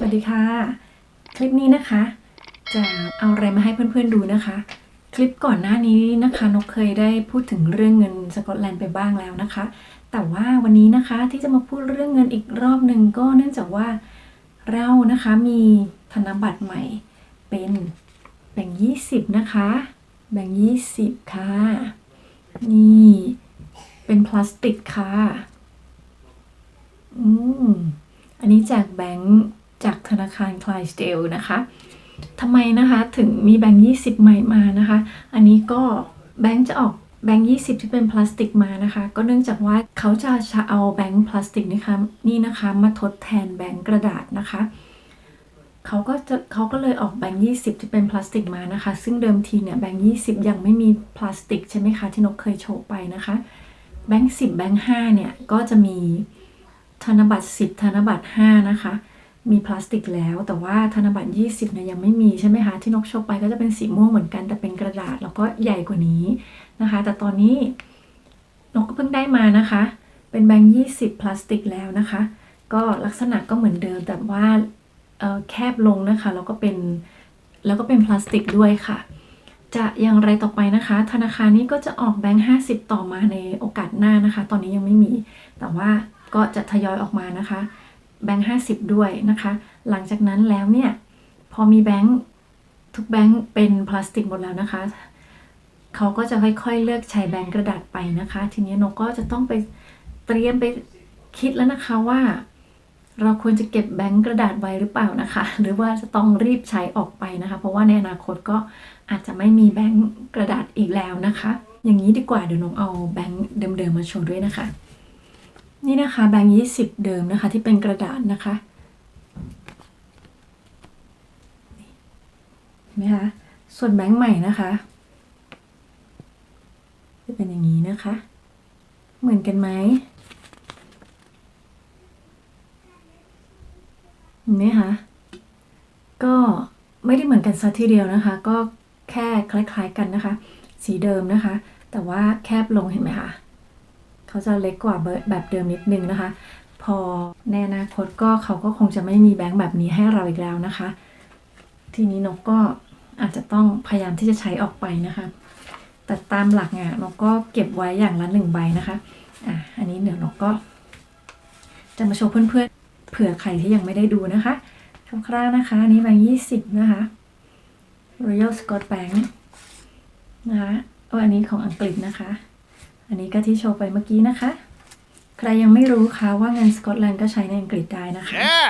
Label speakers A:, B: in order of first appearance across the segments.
A: สวัสดีค่ะ คลิปนี้นะคะ จะเอาอะไรมาให้เพื่อนๆดูนะคะ คลิปก่อนหน้านี้นะคะนกเคยได้พูดถึงเรื่องเงินสกอตแลนด์ไปบ้างแล้วนะคะ แต่ว่าวันนี้นะคะที่จะมาพูดเรื่องเงินอีกรอบหนึ่งก็เนื่องจากว่าเรานะคะมีธนบัตรใหม่เป็นแบ่งค์20นะคะ แบ่งค์20ค่ะ นี่เป็นพลาสติกค่ะ อืมอันนี้จากแบงค์ จากธนาคารคลายสเตลนะคะทำไมนะคะถึงมีแบงค์20ใหม่มานะคะ อันนี้ก็แบงค์จะออกแบงค์20ที่เป็นพลาสติกมานะคะ ก็เนื่องจากว่าเขาจะเอาแบงค์พลาสติกนี่คะนี่นะคะมาทดแทนแบงค์กระดาษนะคะเขาก็จะเขาก็เลยออกแบงค์20ที่เป็นพลาสติกมานะคะ ซึ่งเดิมทีเนี่ยแบงค์20ยังไม่มีพลาสติกใช่ไหมคะที่นกเคยโชว์ไปนะคะแบงค์10แบงค์5เนี่ยก็จะมีธนบัตร10ธนบัตร5นะคะ มีพลาสติกแล้ว แต่ว่าธนบัตร 20เนี่ยยังไม่มีใช่ไหมคะที่นกโชว์ไปก็จะเป็นสีม่วงเหมือนกันแต่เป็นกระดาษแล้วก็ใหญ่กว่านี้นะคะ แต่ตอนนี้นกก็เพิ่งได้มานะคะ เป็นแบงค์20 พลาสติกแล้วนะคะ ก็ลักษณะก็เหมือนเดิมแต่ว่าแคบลงนะคะแล้วก็เป็นแล้วก็เป็นพลาสติกด้วยค่ะ จะอย่างไรต่อไปนะคะ ธนาคารนี้ก็จะออกแบงค์ 50 ต่อมาในโอกาสหน้านะคะ ตอนนี้ยังไม่มี แต่ว่าก็จะทยอยออกมานะคะ แบงค์50ด้วยนะคะ หลังจากนั้นแล้วเนี่ย พอมีแบงค์ทุกแบงค์เป็นพลาสติกหมดแล้วนะคะ เขาก็จะค่อยๆ เลือกใช้แบงค์กระดาษไปนะคะ ทีนี้นกก็จะต้องไปเตรียมไปคิดแล้วนะคะว่า เราควรจะเก็บแบงค์กระดาษไว้หรือเปล่านะคะ หรือว่าจะต้องรีบใช้ออกไปนะคะ เพราะว่าในอนาคตก็อาจจะไม่มีแบงค์กระดาษอีกแล้วนะคะ อย่างนี้ดีกว่าเดี๋ยวนกเอาแบงค์เดิมๆมาโชว์ด้วยนะคะ นี่นะคะแบงค์ยี่สิบเดิมนะคะที่เป็นกระดาษนะคะเห็นไหมคะส่วนแบงค์ใหม่นะคะจะเป็นอย่างนี้นะคะ เหมือนกันไหมเห็นไหมคะก็ไม่ได้เหมือนกันซะทีเดียวนะคะ ก็แค่คล้าย ๆกันนะคะ สีเดิมนะคะ แต่ว่าแคบลงเห็นไหมคะ เขาจะเล็กกว่าแบบเดิมนิดนึงนะคะ พอในอนาคตก็เขาก็คงจะไม่มีแบงค์แบบนี้ให้เราอีกแล้วนะคะ ทีนี้นกก็อาจจะต้องพยายามที่จะใช้ออกไปนะคะ แต่ตามหลักอะนกก็เก็บไว้อย่างละหนึ่งใบนะคะอะอันนี้เดี๋ยวนกก็จะมาโชว์เพื่อนๆเผื่อใครที่ยังไม่ได้ดูนะคะคร่าวๆนะคะอันนี้แบงค์ยี่สิบนะคะ Royal Scot Bank นะคะอันนี้ของอังกฤษนะคะ อันนี้ก็ที่โชว์ไปเมื่อกี้นะคะ ใครยังไม่รู้คะว่าเงินสกอตแลนด์ก็ใช้ในอังกฤษได้นะคะ
B: Yeah!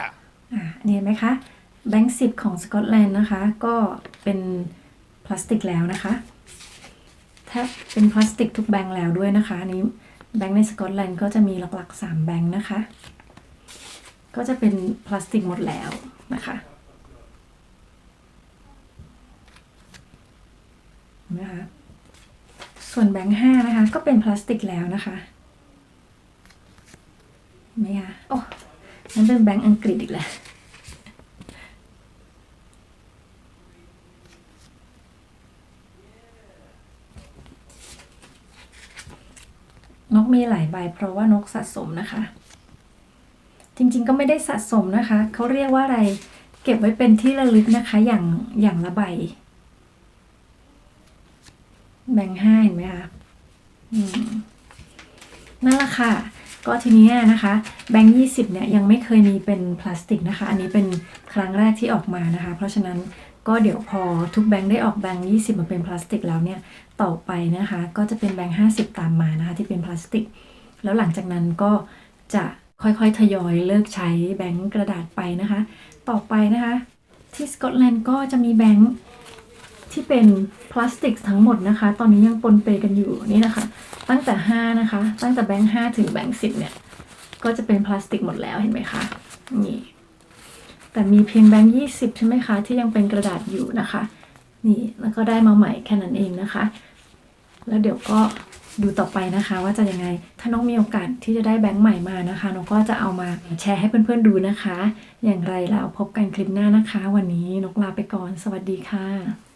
A: อ่าอันนี้เห็นไหมคะแบงค์สิบของสกอตแลนด์นะคะ ก็เป็นพลาสติกแล้วนะคะแทบเป็นพลาสติกทุกแบงค์แล้วด้วยนะคะอันนี้แบงค์ในสกอตแลนด์ก็จะมีหลักๆ 3 แบงค์นะคะ ก็จะเป็นพลาสติกหมดแล้วนะคะเห็นไหมคะ ส่วนแบงค์ห้านะคะ ก็เป็นพลาสติกแล้วนะคะเห็นไหมคะโอ้นั่นเป็นแบงค์อังกฤษอีกแล้วนกมีหลายใบเพราะว่านกสะสมนะคะ จริงๆก็ไม่ได้สะสมนะคะ เขาเรียกว่าอะไร เก็บไว้เป็นที่ระลึกนะคะ อย่างอย่างละใบ แบ่งห้าเห็นไหมคะนั่นแหละค่ะ ก็ทีนี้นะคะ แบงค์ยี่สิบเนี่ยยังไม่เคยมีเป็นพลาสติกนะคะ อันนี้เป็นครั้งแรกที่ออกมานะคะ เพราะฉะนั้นก็เดี๋ยวพอทุกแบงค์ได้ออกแบงค์ยี่สิบมาเป็นพลาสติกแล้วเนี่ย ต่อไปนะคะ ก็จะเป็นแบงค์ห้าสิบตามมานะคะ ที่เป็นพลาสติก แล้วหลังจากนั้นก็จะค่อยๆ ทยอยเลิกใช้แบงค์กระดาษไปนะคะ ต่อไปนะคะ ที่สกอตแลนด์ก็จะมีแบงค์ ที่เป็นพลาสติกทั้งหมดนะคะ ตอนนี้ยังปนเปกันอยู่นี่นะคะ ตั้งแต่ 5 นะคะ ตั้งแต่แบงค์5ถึงแบงค์10 เนี่ย ก็จะเป็นพลาสติกหมดแล้วเห็นไหมคะนี่แต่มีเพียงแบงค์20ใช่ไหมคะ ที่ยังเป็นกระดาษอยู่นะคะ นี่แล้วก็ได้มาใหม่แค่นั้นเองนะคะ แล้วเดี๋ยวก็ดูต่อไปนะคะ ว่าจะยังไงถ้าน้องมีโอกาสที่จะได้แบงค์ใหม่มานะคะน้องก็จะเอามาแชร์ให้เพื่อนๆดูนะคะ อย่างไรแล้วพบกันคลิปหน้านะคะ วันนี้นกลาไปก่อน สวัสดีค่ะ